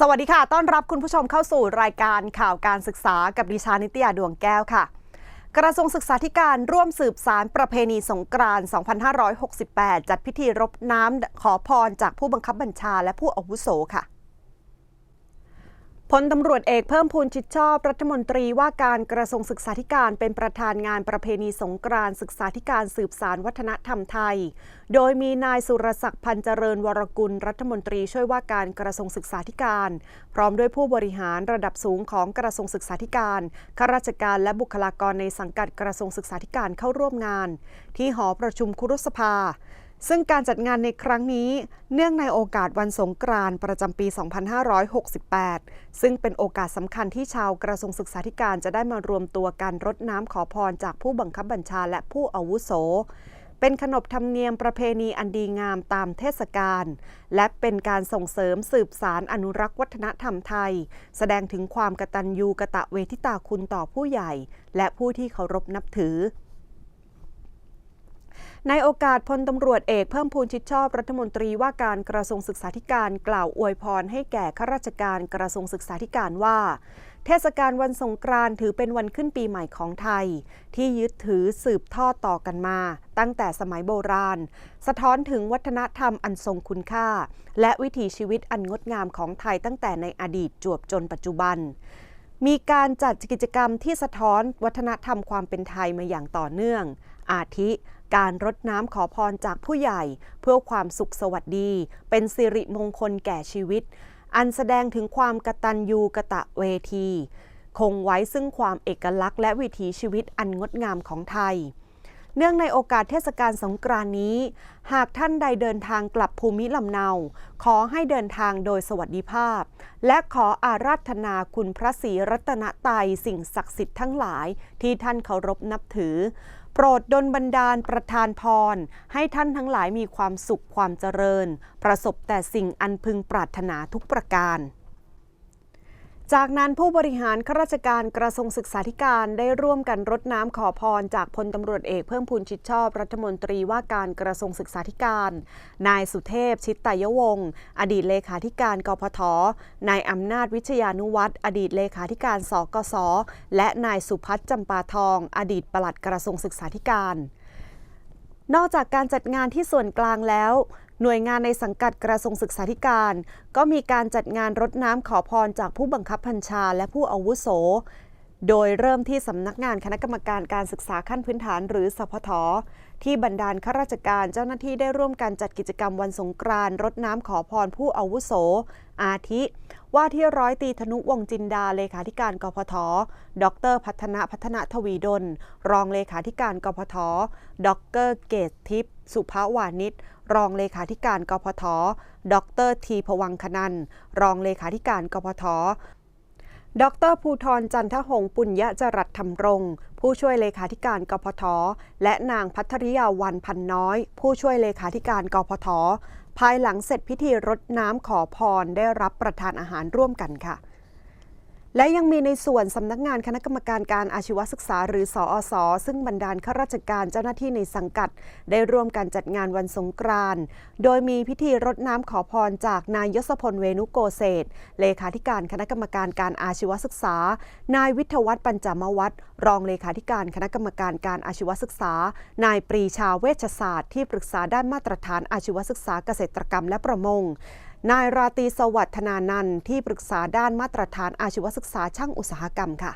สวัสดีค่ะ ต้อนรับคุณผู้ชมเข้าสู่รายการข่าวการศึกษากับดิฉันนิตยาดวงแก้วค่ะ กระทรวงศึกษาธิการร่วมสืบสารประเพณีสงกรานต์2568 จัดพิธีรบน้ำขอพรจากผู้บังคับบัญชาและผู้อาวุโสค่ะ พลตำรวจเอกเพิ่มพูนชิดชอบรัฐมนตรีว่าการกระทรวงศึกษาธิการเป็นประธานงานประเพณีสงกรานต์ศึกษาธิการสืบสารวัฒนธรรมไทย โดยมีนายสุรศักดิ์พันเจริญวรกุลรัฐมนตรีช่วยว่าการกระทรวงศึกษาธิการ พร้อมด้วยผู้บริหารระดับสูงของกระทรวงศึกษาธิการข้าราชการและบุคลากรในสังกัดกระทรวงศึกษาธิการเข้าร่วมงาน ที่หอประชุมคุรุสภา ซึ่งการจัดงานในครั้งนี้เนื่องในโอกาสวันสงกรานต์ประจำปี 2568 ซึ่งเป็นโอกาสสำคัญที่ชาวกระทรวงศึกษาธิการจะได้มารวมตัวกันรดน้ำขอพรจากผู้บังคับบัญชาและผู้อาวุโส เป็นขนบธรรมเนียมประเพณีอันดีงามตามเทศกาลและเป็นการส่งเสริมสืบสารอนุรักษ์วัฒนธรรมไทย แสดงถึงความกตัญญูกะตะเวทิตาคุณต่อผู้ใหญ่ และผู้ที่เคารพนับถือ ในโอกาสพลตำรวจเอกเพิ่มพูนชิดชอบรัฐมนตรีว่าการกระทรวงศึกษาธิการกล่าวอวยพรให้แก่ข้าราชการกระทรวงศึกษาธิการว่า เทศกาลวันสงกรานต์ถือเป็นวันขึ้นปีใหม่ของไทย ที่ยึดถือสืบทอดต่อกันมา ตั้งแต่สมัยโบราณ สะท้อนถึงวัฒนธรรมอันทรงคุณค่า และวิถีชีวิตอันงดงามของไทยตั้งแต่ในอดีตจวบจนปัจจุบันมีการจัดกิจกรรมที่สะท้อนวัฒนธรรมความเป็นไทยมาอย่างต่อเนื่อง อาทิ การรดน้ำขอพรจากผู้ใหญ่ เพื่อความสุขสวัสดี เป็นสิริมงคลแก่ชีวิต อันแสดงถึงความกตัญญูกะตะเวที คงไว้ซึ่งความเอกลักษณ์และวิถีชีวิตอันงดงามของไทย เนื่องในโอกาสเทศกาลสงกรานนี้ หากท่านใดเดินทางกลับภูมิลำเนา ขอให้เดินทางโดยสวัสดิภาพ และขออาราธนาคุณพระศรีรัตนตรัยสิ่งศักดิ์สิทธิ์ทั้งหลายที่ท่านเคารพนับถือ โปรดดลบันดาลประทานพร ให้ท่านทั้งหลายมีความสุขความเจริญ ประสบแต่สิ่งอันพึงปรารถนาทุกประการ จากนั้นผู้บริหารข้าราชการกระทรวงศึกษาธิการได้ร่วมกันรดน้ำขอพรจากพลตำรวจเอกเพิ่มพูนชิดชอบรัฐมนตรีว่าการกระทรวงศึกษาธิการ นายสุเทพชิตตยวงศ์อดีตเลขาธิการกพทนายอำนาจวิชยานุวัตรอดีตเลขาธิการสกส และนายสุพัฒน์จำปาทอง อดีตปลัดกระทรวงศึกษาธิการ นอกจากการจัดงานที่ส่วนกลางแล้ว หน่วยงานในสังกัดกระทรวงศึกษาธิการ ก็มีการจัดงานรดน้ำขอพรจากผู้บังคับบัญชาและผู้อาวุโส โดยเริ่มที่สำนักงานคณะกรรมการการศึกษาขั้นพื้นฐานหรือสพทที่บรรดาลข้าราชการเจ้าหน้าที่ได้ร่วมกันจัดกิจกรรมวันสงกรานต์รดน้ำขอพรผู้อาวุโส อาทิ ว่าที่ร้อยตีธนุวงจินดาเลขาธิการกพท ดร พัฒนาพัฒนทวีดล รองเลขาธิการกพท ดรเกตทิพย์สุภาวานิชรองเลขาธิการกพท ดรทีพวังคนันรองเลขาธิการกพท ดรภูทรจันทหงส์ปุญญจรัตธรรมรงค์ผู้ช่วยเลขาธิการกพท และนางพัทริยาวันพันน้อย ผู้ช่วยเลขาธิการกพท ภายหลังเสร็จพิธีรดน้ำขอพรได้รับประทานอาหารร่วมกันค่ะ และยังมีในส่วนสำนักงานคณะกรรมการการอาชีวศึกษาหรือสอสอซึ่งบรรดาลข้าราชการเจ้าหน้าที่ในสังกัด ได้ร่วมกันจัดงานวันสงกรานต์โดยมีพิธีรดน้ำขอพรจากนายยศพลเวนุโกเศษเลขาธิการคณะกรรมการการอาชีวศึกษา นายวิทยวัฒน์ปัญจมวัฒน์รองเลขาธิการคณะกรรมการการอาชีวศึกษา นายปรีชาเวชศาสตร์ที่ปรึกษาด้านมาตรฐานอาชีวศึกษาเกษตรกรรมและประมง นายราตีสวัสดิ์ธนานันท์ที่ปรึกษาด้านมาตรฐานอาชีวศึกษาช่างอุตสาหกรรมค่ะ